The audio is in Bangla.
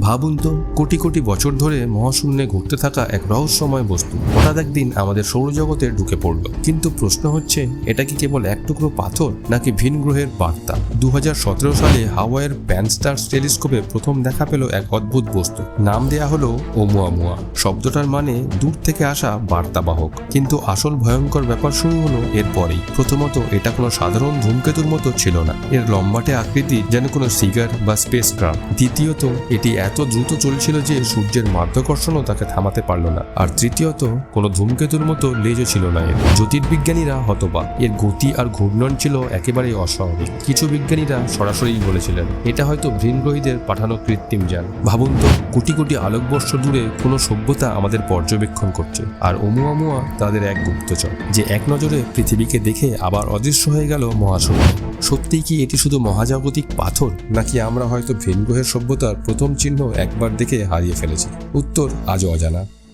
ভাবুন তো, কোটি কোটি বছর ধরে মহাশূন্যে ঘুরতে থাকা এক রহস্যময় বস্তু। হঠাৎ একদিন আমাদের সৌরজগতে ঢুকে পড়ল। কিন্তু প্রশ্ন হচ্ছে, এটা কি কেবল এক টুকরো পাথর, নাকি ভিন গ্রহের বার্তা? দু হাজার সতেরো সালে হাওয়াইয়ের প্যানস্টার্স টেলিস্কোপে প্রথম দেখা পেল এক অদ্ভুত বস্তু। নাম দেয়া হলো ওমুয়ামুয়া। শব্দটার মানে দূর থেকে আসা বার্তাবাহক। কিন্তু আসল ভয়ঙ্কর ব্যাপার শুরু হলো এরপরেই প্রথমত, এটা কোনো সাধারণ ধূমকেতুর মতো ছিল না। এর লম্বাটে আকৃতি যেন কোনো সিগার বা স্পেস ক্রাফট দ্বিতীয়ত, এটি এত দ্রুত চলছিল যে সূর্যের মাধ্যাকর্ষণও তাকে থামাতে পারল না। আর তৃতীয়ত, কোনো ধূমকেতুর মতো লেজও ছিল না এর। জ্যোতির্বিজ্ঞানীরা হতবাক। এর গতি আর ঘূর্ণন ছিল একেবারেই অস্বাভাবিক। কিছু বিজ্ঞানীরা সরাসরি বলেছিলেন, এটা হয়তো ভিনগ্রহীদের পাঠানো কৃত্রিম যান ভাবুন তো, কোটি কোটি আলোকবর্ষ দূরে কোনো সভ্যতা আমাদের পর্যবেক্ষণ করছে। আর ওমুয়ামুয়া তাদের এক গুপ্তচর, যে এক নজরে পৃথিবীকে দেখে আবার অদৃশ্য হয়ে গেল মহাশূন্য। সত্যিই কি এটি শুধু মহাজাগতিক পাথর, নাকি আমরা হয়তো ভিনগ্রহের সভ্যতার প্রথম চিহ্ন একবার দেখে হারিয়ে ফেলেছি। উত্তর আজও অজানা।